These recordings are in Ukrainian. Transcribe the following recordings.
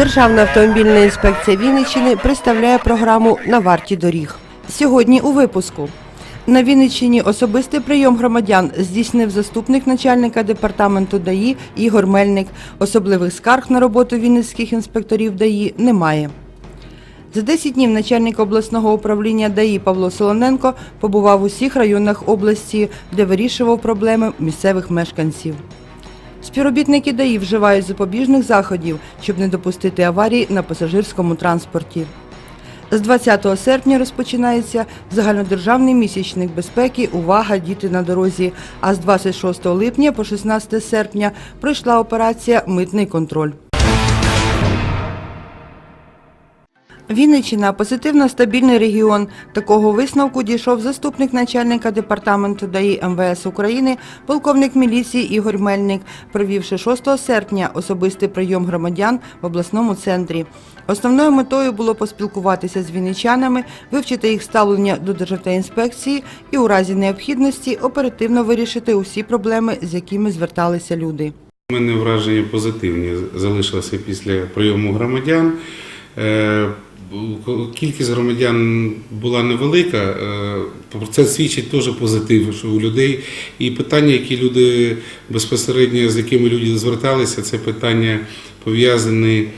Державна автомобільна інспекція Вінниччини представляє програму на варті доріг. Сьогодні у випуску. На Вінниччині особистий прийом громадян здійснив заступник начальника департаменту ДАІ Ігор Мельник. Особливих скарг на роботу вінницьких інспекторів ДАІ немає. За 10 днів начальник обласного управління ДАІ Павло Солоненко побував у всіх районах області, де вирішував проблеми місцевих мешканців. Співробітники ДАІ вживають запобіжних заходів, щоб не допустити аварій на пасажирському транспорті. З 20 серпня розпочинається загальнодержавний місячник безпеки Увага! Діти на дорозі. А з 26 липня по 16 серпня пройшла операція Митний контроль. Вінниччина – позитивно стабільний регіон. Такого висновку дійшов заступник начальника департаменту ДАІ МВС України, полковник міліції Ігор Мельник, провівши 6 серпня особистий прийом громадян в обласному центрі. Основною метою було поспілкуватися з вінничанами, вивчити їх ставлення до Державтоінспекції і у разі необхідності оперативно вирішити усі проблеми, з якими зверталися люди. У мене враження позитивні залишилося після прийому громадян. Кількість громадян була невелика, е, про це свідчить теж позитив, що у людей і питання, які люди безпосередньо з якими люди зверталися, це питання пов'язані.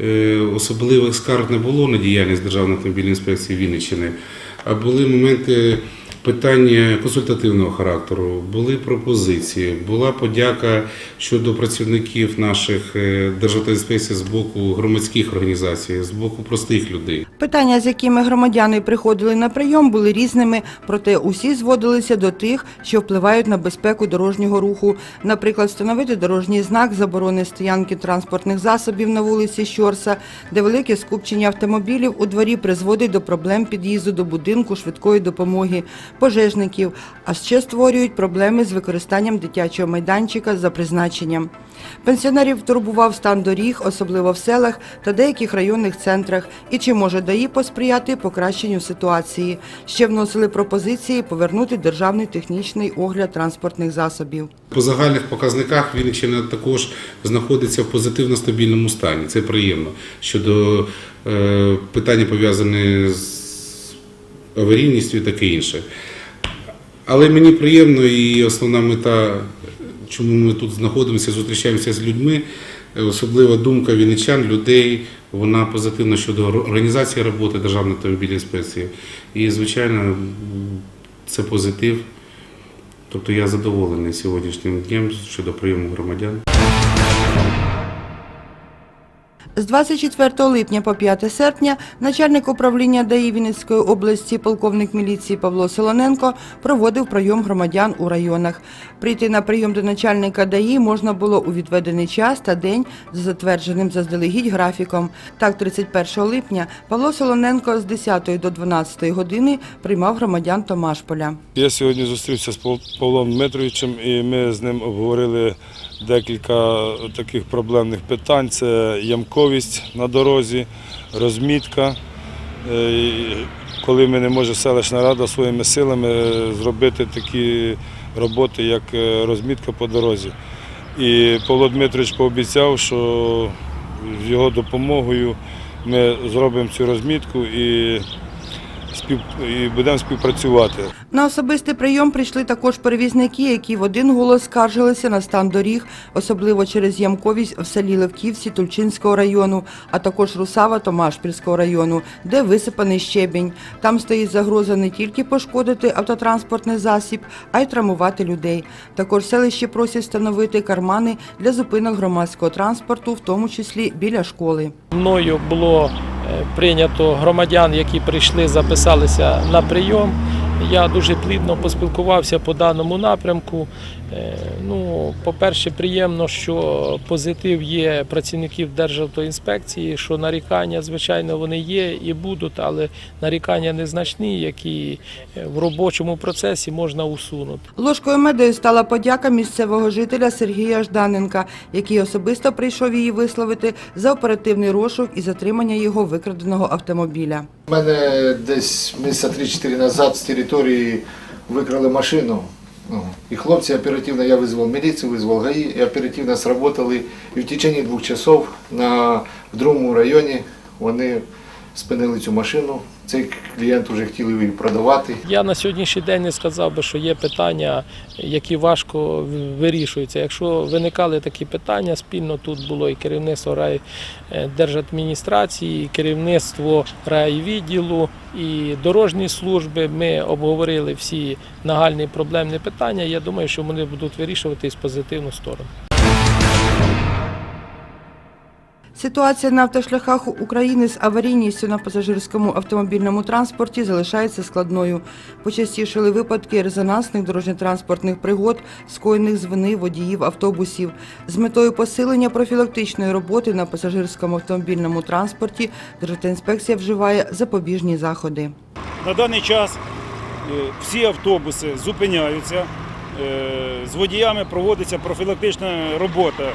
е, Особливих скарг не було на діяльність Державної автомобільної інспекції Вінниччини, а були моменти питання консультативного характеру, були пропозиції, була подяка щодо працівників наших е, Державтоінспекції з боку громадських організацій, з боку простих людей. Питання, з якими громадяни приходили на прийом, були різними, проте усі зводилися до тих, що впливають на безпеку дорожнього руху. Наприклад, встановити дорожній знак заборони стоянки транспортних засобів на вулиці Щорса, де велике скупчення автомобілів у дворі призводить до проблем під'їзду до будинку швидкої допомоги, пожежників, а ще створюють проблеми з використанням дитячого майданчика за призначенням. Пенсіонерів турбував стан доріг, особливо в селах та деяких районних центрах, і чи може ДАІ посприяти покращенню ситуації. Ще вносили пропозиції повернути державний технічний огляд транспортних засобів. По загальних показниках Вінниччина також знаходиться в позитивно стабільному стані. Це приємно щодо е, питання пов'язані з аварійністю і таке інше. Але мені приємно і основна мета, чому ми тут знаходимося, зустрічаємося з людьми, особлива думка вінничан, людей, вона позитивна щодо організації роботи Державної автомобільної інспекції. І, звичайно, це позитив. Тобто я задоволений сьогоднішнім днем щодо прийому громадян. З 24 липня по 5 серпня начальник управління ДАІ Вінницької області, полковник міліції Павло Солоненко проводив прийом громадян у районах. Прийти на прийом до начальника ДАІ можна було у відведений час та день за затвердженим заздалегідь графіком. Так, 31 липня Павло Солоненко з 10 до 12 години приймав громадян Томашполя. Я сьогодні зустрівся з Пав- Павлом Дмитровичем і ми з ним обговорили декілька таких проблемних питань. Це ямковість на дорозі, розмітка. Е, Коли ми не може селищна рада своїми силами зробити такі роботи, як е, розмітка по дорозі. І Павло Дмитрович пообіцяв, що з його допомогою ми зробимо цю розмітку і, спів... і будемо співпрацювати. На особистий прийом прийшли також перевізники, які в один голос скаржилися на стан доріг, особливо через ямковість в селі Левківці Тульчинського району, а також Русава Томашпільського району, де висипаний щебінь. Там стоїть загроза не тільки пошкодити автотранспортний засіб, а й травмувати людей. Також селище просять встановити кармани для зупинок громадського транспорту, в тому числі біля школи. Мною було прийнято громадян, які прийшли, записалися на прийом. Я дуже плідно поспілкувався по даному напрямку. Е, ну, По-перше, приємно, що позитив є працівників Державтоінспекції, що нарікання, звичайно, вони є і будуть, але нарікання незначні, які е, в робочому процесі можна усунути. Ложкою медою стала подяка місцевого жителя Сергія Жданенка, який особисто прийшов її висловити за оперативний розшук і затримання його викраденого автомобіля. У мене десь місяця 3-4 назад. 4 території викрали машину. Ну, і хлопці оперативно, я вызвал міліцію, вызвал ГАИ, і оперативно сработали. І в течение двох часов на в другому районі вони спинили цю машину. Цей клієнт вже хотів її продавати. Я на сьогоднішній день не сказав би, що є питання, які важко вирішуються. Якщо виникали такі питання, спільно тут було і керівництво райдержадміністрації, і керівництво райвідділу, і дорожні служби. Ми обговорили всі нагальні проблемні питання. Я думаю, що вони будуть вирішуватись в позитивну сторону. Ситуація на автошляхах України з аварійністю на пасажирському автомобільному транспорті залишається складною. Почастішили випадки резонансних дорожньо-транспортних пригод, скоєних з вини водіїв автобусів. З метою посилення профілактичної роботи на пасажирському автомобільному транспорті Державтоінспекція вживає запобіжні заходи. На даний час е, всі автобуси зупиняються, е, з водіями проводиться профілактична робота.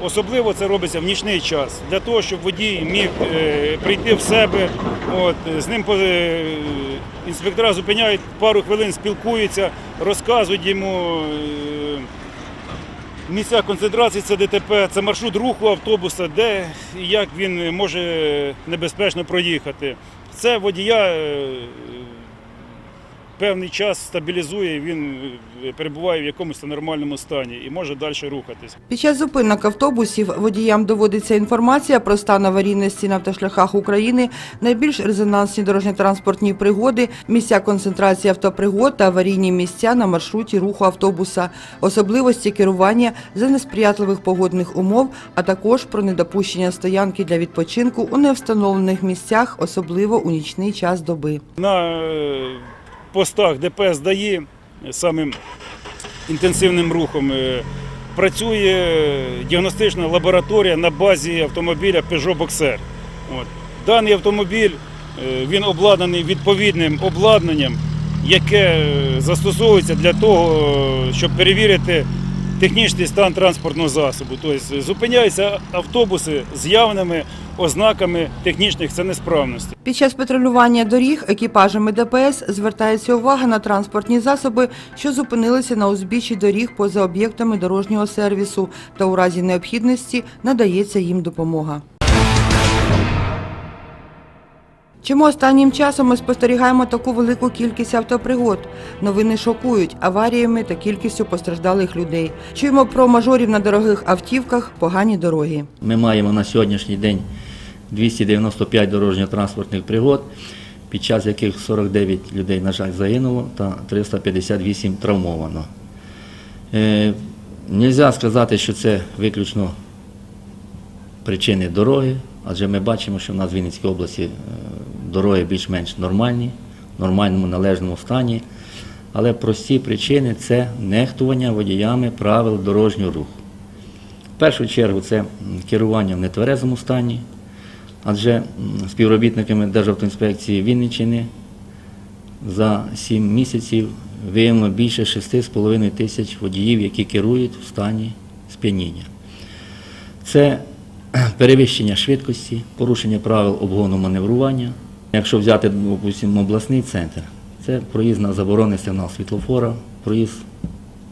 Особливо це робиться в нічний час, для того, щоб водій міг е, прийти в себе. От, з ним е, інспектора зупиняють, пару хвилин спілкуються, розказують йому е, місця концентрації це ДТП, це маршрут руху автобуса, де і як він може небезпечно проїхати. Це водія певний час стабілізує, він е, перебуває в якомусь нормальному стані і може далі рухатись. Під час зупинок автобусів водіям доводиться інформація про стан аварійності на автошляхах України, найбільш резонансні дорожньо-транспортні пригоди, місця концентрації автопригод та аварійні місця на маршруті руху автобуса, особливості керування за несприятливих погодних умов, а також про недопущення стоянки для відпочинку у невстановлених місцях, особливо у нічний час доби. На е, постах ДПС дає самим інтенсивним рухом е, працює діагностична лабораторія на базі автомобіля Peugeot Boxer. От. Даний автомобіль е, він обладнаний відповідним обладнанням, яке е, застосовується для того, е, щоб перевірити технічний стан транспортного засобу. Тобто зупиняються автобуси з явними ознаками технічних це несправності. Під час патрулювання доріг екіпажами ДПС звертається увага на транспортні засоби, що зупинилися на узбіччі доріг поза об'єктами дорожнього сервісу, та у разі необхідності надається їм допомога. Чому останнім часом ми спостерігаємо таку велику кількість автопригод? Новини шокують аваріями та кількістю постраждалих людей. Чуємо про мажорів на дорогих автівках, погані дороги. Ми маємо на сьогоднішній день 295 дорожньо-транспортних пригод, під час яких 49 людей, на жаль, загинуло та 358 травмовано. Е, Нельзя сказати, що це виключно причини дороги, адже ми бачимо, що в нас в Вінницькій області е, дороги більш-менш нормальні, в нормальному належному стані. Але прості причини це нехтування водіями правил дорожнього руху. В першу чергу це керування в нетверезому стані, адже співробітниками Державтоінспекції Вінниччини за 7 місяців виявлено більше 6,5 тисяч водіїв, які керують в стані сп'яніння. Це перевищення швидкості, порушення правил обгону маневрування. Якщо взяти, допустимо, обласний центр, це проїзд на заборони сигнал світлофора, проїзд,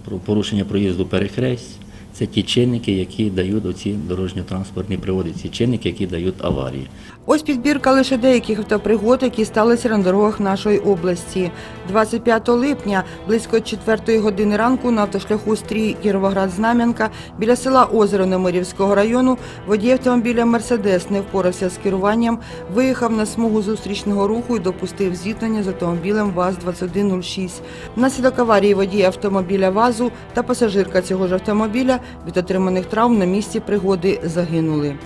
про- порушення проїзду перехресть. Це ті чинники, які дають оці дорожньо-транспортні пригоди, ці чинники, які дають аварії. Ось підбірка лише деяких автопригод, які сталися на дорогах нашої області. 25 липня, близько 4 години ранку, на автошляху Стрій Кіровоград-Знам'янка біля села Озеро Немирівського району водій автомобіля Мерседес не впорався з керуванням, виїхав на смугу зустрічного руху і допустив зіткнення з автомобілем ВАЗ-2106. Внаслідок аварії водій автомобіля ВАЗу та пасажирка цього ж автомобіля від отриманих травм на місці пригоди загинули.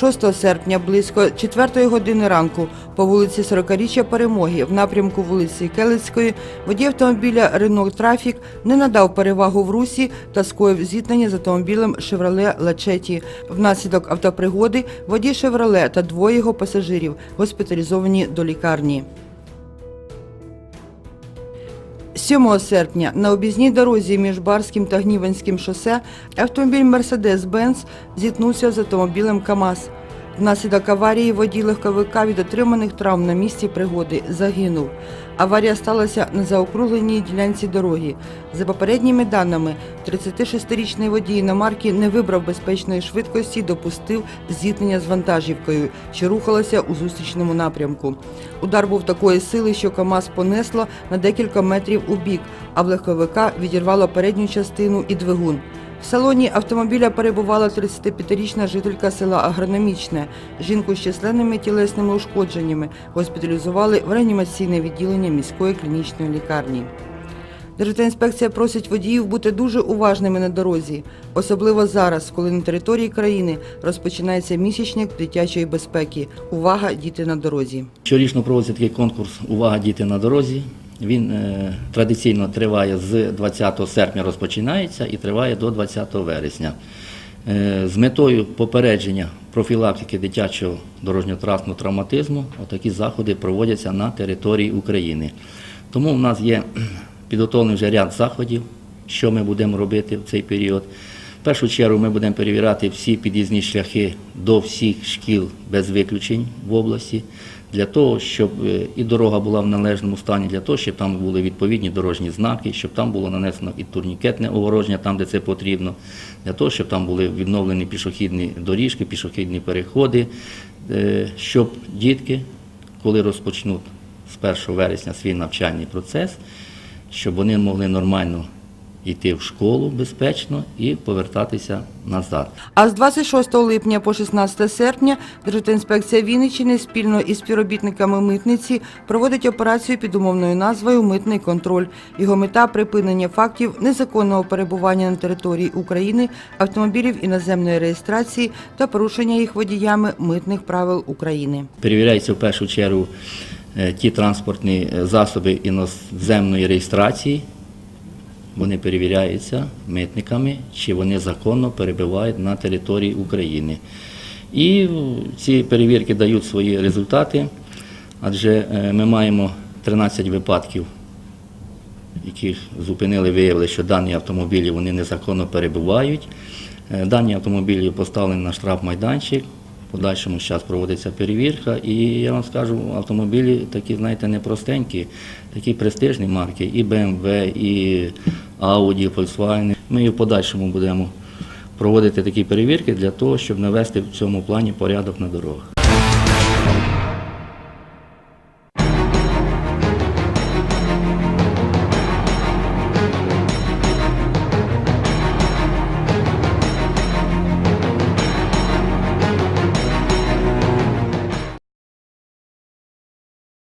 6 серпня близько 4 години ранку по вулиці 40-річчя Перемоги в напрямку вулиці Келицької водій автомобіля Renault Трафік не надав перевагу в русі та скоїв зіткнення з автомобілем Chevrolet Лачеті. Внаслідок автопригоди водій Chevrolet та двоє його пасажирів госпіталізовані до лікарні. 7 серпня на об'їзній дорозі між Барським та Гніванським шосе автомобіль Мерседес Бенц зіткнувся з автомобілем КАМАЗ. Внаслідок аварії водій легковика від отриманих травм на місці пригоди загинув. Аварія сталася на заокругленій ділянці дороги. За попередніми даними, 36-річний водій іномарки не вибрав безпечної швидкості допустив зіткнення з вантажівкою, що рухалася у зустрічному напрямку. Удар був такої сили, що КАМАЗ понесло на декілька метрів у бік, а в легковика відірвало передню частину і двигун. В салоні автомобіля перебувала 35-річна жителька села Агрономічне. Жінку з численними тілесними ушкодженнями госпіталізували в реанімаційне відділення міської клінічної лікарні. Державтоінспекція просить водіїв бути дуже уважними на дорозі, особливо зараз, коли на території країни розпочинається місячник дитячої безпеки. Увага, діти на дорозі. Щорічно проводиться такий конкурс Увага діти на дорозі. Він е, традиційно триває з 20 серпня розпочинається і триває до 20 вересня. Е, з метою попередження профілактики дитячого дорожньо-транспортного травматизму отакі заходи проводяться на території України. Тому в нас є підготовлений вже ряд заходів, що ми будемо робити в цей період. В першу чергу ми будемо перевіряти всі під'їзні шляхи до всіх шкіл без виключень в області, для того, щоб е, і дорога була в належному стані, для того, щоб там були відповідні дорожні знаки, щоб там було нанесено і турнікетне огородження там, де це потрібно, для того, щоб там були відновлені пішохідні доріжки, пішохідні переходи, е, щоб дітки, коли розпочнуть з 1 вересня свій навчальний процес, щоб вони могли нормально йти в школу безпечно і повертатися назад. А з 26 липня по 16 серпня Державтоінспекція Вінниччини спільно із співробітниками митниці проводить операцію під умовною назвою Митний контроль. Його мета припинення фактів незаконного перебування на території України автомобілів іноземної реєстрації та порушення їх водіями митних правил України. Перевіряються в першу чергу е, ті транспортні е, засоби іноземної реєстрації. Вони перевіряються митниками, чи вони законно перебувають на території України. І ці перевірки дають свої результати, адже е, ми маємо 13 випадків, яких зупинили, виявили, що дані автомобілі вони незаконно перебувають. Е, Дані автомобілі поставлені на штрафмайданчик. Подальшому зараз проводиться перевірка, і я вам скажу, автомобілі такі, знаєте, непростенькі, такі престижні марки, і BMW, і Audi, Volkswagen. Ми і в подальшому будемо проводити такі перевірки для того, щоб навести в цьому плані порядок на дорогах.